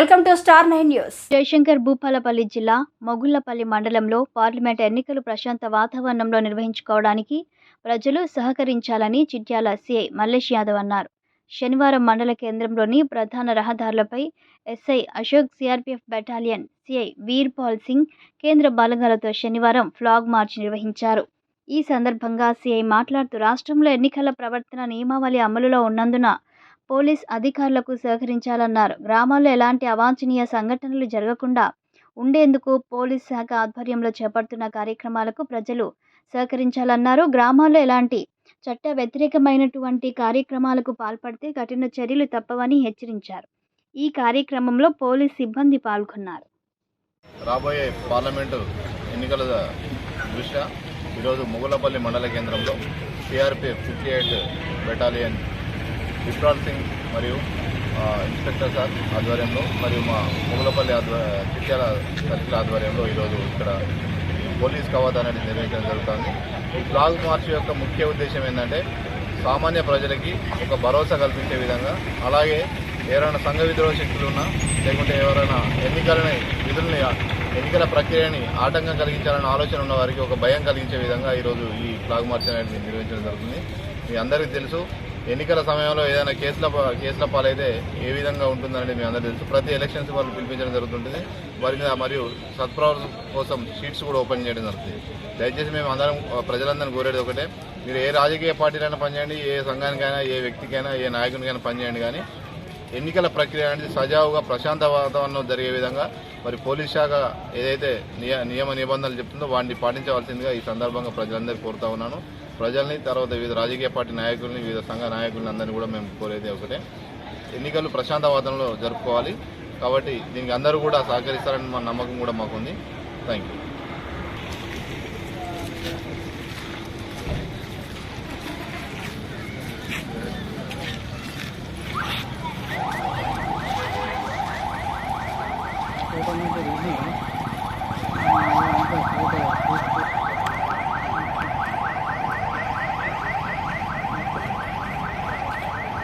Welcome to star nine news. Jayashankar Bhupalpally జిల్లా మొగుళ్ళపల్లి మండలంలో parliament ఎన్నికలు ప్రశాంత వాతావరణంలో నిర్వహించుకోవడానికి ప్రజలు సహకరించాలని చిట్యాల సిఐ మల్లేష్ యాదవ్ అన్నారు. శనివారం మండల కేంద్రంలోని ప్రధాన రహదారులపై SI Ashok CRPF battalion CI Veerpal Singh కేంద్ర బలగాలతో శనివారం ఫ్లాగ్ మార్చ్ నిర్వహించారు. ఈ సందర్భంగా సిఐ మాట్లాడుతూ రాష్ట్రంలో ఎన్నికల ప్రవర్తన నియమావళి అమలులో ఉన్నందున పోలీస్ అధికారులకు సహకరించాలన్నారు. గ్రామాల్లో ఎలాంటి అవాంఛనీయ సంఘటనలు జరగకుండా ఉండేందుకు పోలీస్ శాఖ ఆధ్వర్యంలో చేపడుతున్న కార్యక్రమాలకు ప్రజలు సహకరించాలన్నారు. గ్రామాల్లో ఎలాంటి చట్ట వ్యతిరేకమైనటువంటి కార్యక్రమాలకు పాల్పడితే కఠిన చర్యలు తప్పవని హెచ్చరించారు. ఈ కార్యక్రమంలో పోలీస్ సిబ్బంది పాల్గొన్నారు. రాబోయే పార్లమెంటు ఎన్నికల దృష్ట్యా ఈరోజు ముగులపల్లి మండల కేంద్రంలో CRPF fifty eight battalion Vishwal Singh మరియు ఇన్స్పెక్టర్ సార్ ఆధ్వర్యంలో మరియు మా ముగలపల్లి ఆధ్వ చిట్యాల తల్లిల ఆధ్వర్యంలో ఈరోజు ఇక్కడ పోలీస్ కవాత్ అనేది నిర్వహించడం జరుగుతుంది. ఈ ఫ్లాగ్ మార్చ్ యొక్క ముఖ్య ఉద్దేశం ఏంటంటే సామాన్య ప్రజలకి ఒక భరోసా కల్పించే విధంగా అలాగే ఎవరైనా సంఘ విద్రోహ శక్తులు ఉన్నా లేకుంటే ఎవరైనా ఎన్నికలని విధుల్ని ఎన్నికల ప్రక్రియని ఆటంకం కలిగించాలన్న ఆలోచన ఉన్న వారికి ఒక భయం కలిగించే విధంగా ఈరోజు ఈ ఫ్లాగ్ మార్చ్ అనేది నిర్వహించడం జరుగుతుంది. మీ అందరికీ తెలుసు ఎన్నికల సమయంలో ఏదైనా కేసుల ప- కేసుల పాలైతే ఏ విధంగా ఉంటుందని మీ అందరూ తెలుసు. ప్రతి ఎలక్షన్స్ వాళ్ళు పిలిపించడం జరుగుతుంటుంది. వారి మీద మరియు సత్ప్రవర్తన కోసం షీట్స్ కూడా ఓపెన్ చేయడం జరుగుతుంది. దయచేసి మేము అందరం ప్రజలందరినీ కోరేది ఒకటే. మీరు ఏ రాజకీయ పార్టీలైనా పనిచేయండి ఏ సంఘానికైనా ఏ వ్యక్తికైనా ఏ నాయకునికైనా పనిచేయండి కానీ ఎన్నికల ప్రక్రియ అనేది సజావుగా ప్రశాంత వాతావరణం జరిగే విధంగా మరి పోలీస్ శాఖ ఏదైతే నియ నియమ నిబంధనలు చెప్తుందో వాటిని పాటించవలసిందిగా ఈ సందర్భంగా ప్రజలందరికీ కోరుతా ఉన్నాను. ప్రజల్ని తర్వాత వివిధ రాజకీయ పార్టీ నాయకుల్ని వివిధ సంఘ నాయకుల్ని అందరినీ కూడా మేము కోరేది ఒకటే. ఎన్నికలు ప్రశాంత వాతావరణంలో జరుపుకోవాలి. కాబట్టి దీనికి అందరూ కూడా సహకరిస్తారని మా నమ్మకం కూడా మాకుంది. Thank you